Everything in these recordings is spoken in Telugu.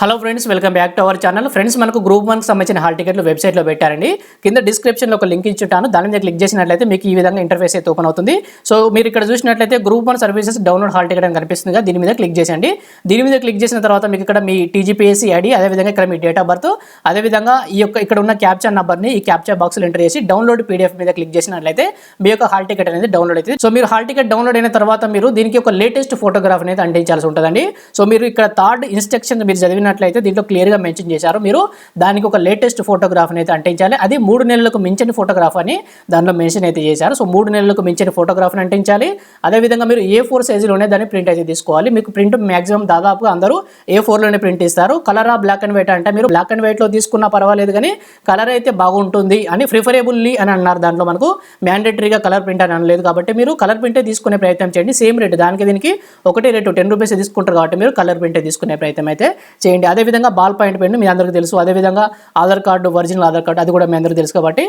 Hello friends welcome back to our channel. Friends మనకు గ్రూప్ వన్కి సంబంధించిన హాల్ టికెట్లు వెబ్సైట్లో పెట్టారండి. కింద డిస్క్రిప్షన్లో ఒక లింక్ ఇచ్చుంటాను. దాని మీద క్లిక్ చేసినట్లయితే మీకు ఈ విధంగా ఇంటర్ఫేస్ అయితే ఓపెన్ అవుతుంది. సో మీరు ఇక్కడ చూసినట్లయితే group one services download hall ticket అని కనిపిస్తుంది కదా దీని మీద క్లిక్ చేయండి దీని మీద క్లిక్ చేసిన తర్వాత మీకు ఇక్కడ మీ టీజీపీఎస్సీ ఐడి అదేవిధంగా ఇక్కడ మీ డేట్ ఆఫ్ బర్త్ అదేవిధంగా ఈ యొక్క ఇక్కడ ఉన్న క్యాప్చర్ నెంబర్ని ఈ క్యాప్చర్ బాక్స్లో ఎంటర్ చేసి డౌన్లోడ్ పీడిఎఫ్ మీద క్లిక్ చేసినట్లయితే మీ యొక్క హాల్ టికెట్ అనేది డౌన్లోడ్ అవుతుంది. సో మీరు హాల్ టికెట్ డౌన్లోడ్ అయిన తర్వాత మీరు దీనికి ఒక లేటెస్ట్ ఫోటోగ్రాఫ్ అనేది అందించాల్సి ఉంటుందండి. సో మీరు ఇక్కడ థర్డ్ ఇన్స్ట్రక్షన్ మీరు చదివిన చదివినట్లయితే దీంట్లో క్లియర్గా మెన్షన్ చేశారు. మీరు దానికి ఒక లేటెస్ట్ ఫోటోగ్రాఫ్ని అయితే అంటించాలి. అది మూడు నెలలకు మించిన ఫోటోగ్రాఫ్ అని దానిలో మెన్షన్ అయితే చేశారు. సో మూడు నెలలకు మించిన ఫోటోగ్రాఫ్ని అంటించాలి. అదేవిధంగా మీరు ఏ ఫోర్ సైజులోనే దాన్ని ప్రింట్ అయితే తీసుకోవాలి. మీకు ప్రింట్ మాక్సిమం దాదాపుగా అందరూ ఏ ఫోర్లోనే ప్రింట్ ఇస్తారు. కలర్ ఆ బ్లాక్ అండ్ వైట్ అంటే మీరు బ్లాక్ అండ్ వైట్లో తీసుకున్నా పర్వాలేదు కానీ కలర్ అయితే బాగుంటుంది అని ప్రిఫరేబుల్లీ అని అన్నారు. దాంట్లో మనకు మ్యాండేటరీగా కలర్ ప్రింట్ అని అనలేదు కాబట్టి మీరు కలర్ ప్రింటే తీసుకునే ప్రయత్నం చేయండి. Same rate. దానికి దీనికి ఒకటే రేటు. టెన్ రూపీస్ తీసుకుంటారు కాబట్టి మీరు కలర్ ప్రింటే తీసుకునే ప్రయత్నం అయితే చేయండి. అదేవిధంగా బాల్ పాయింట్ పెన్ మీ అందరికీ తెలుసు. అదేవిధంగా Aadhaar card original Aadhaar card అది కూడా మీ అందరికీ తెలుసు కాబట్టి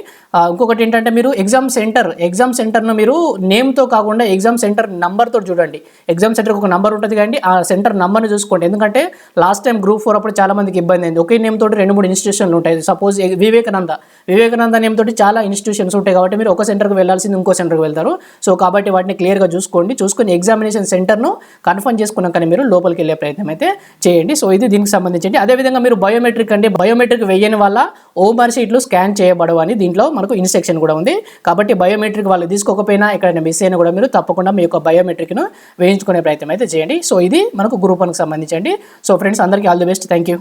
ఇంకొకటి ఏంటంటే మీరు ఎగ్జామ్ సెంటర్ ఎగ్జామ్ సెంటర్ను మీరు నేమ్తో కాకుండా ఎగ్జామ్ సెంటర్ నంబర్తో చూడండి. ఎగ్జామ్ సెంటర్కి ఒక నంబర్ ఉంటుంది కానీ ఆ సెంటర్ నంబర్ని చూసుకోండి. ఎందుకంటే లాస్ట్ టైం గ్రూప్ ఫోర్ అప్పుడు చాలా మందికి ఇబ్బంది అయింది. ఒకే నేమ్ తోటి రెండు మూడు ఇన్స్టిట్యూషన్లు ఉంటాయి. సపోజ్ వివేకానంద వివేకానంద నేమ్ తోటి చాలా ఇన్స్టిట్యూషన్స్ ఉంటాయి కాబట్టి మీరు ఒక సెంటర్కి వెళ్ళాల్సింది ఇంకో సెంటర్కి వెళ్తారు. సో కాబట్టి వాటిని క్లియర్గా చూసుకోండి. చూసుకొని ఎగ్జామినేషన్ సెంటర్ను కన్ఫర్మ్ చేసుకున్నాకనే మీరు లోపలికి వెళ్ళే ప్రయత్నం అయితే చేయండి. సో ఇది దీనికి సంబంధించి అదేవిధంగా మీరు బయోమెట్రిక్ అంటే బయోమెట్రిక్ వేయని వల్ల ఓమర్ షీట్లు స్కాన్ చేయబడవు అని దీంట్లో మనకు ఇన్స్ట్రక్షన్ కూడా ఉంది. కాబట్టి బయోమెట్రిక్ వాళ్ళు తీసుకోకపోయినా ఎక్కడైనా మిస్ అయినా కూడా మీరు తప్పకుండా మీ యొక్క బయోమెట్రిక్ను వేయించుకునే ప్రయత్నం అయితే చేయండి. సో ఇది మనకు గ్రూప్ వన్కి సంబంధించండి సో ఫ్రెండ్స్ అందరికీ all the best. Thank you.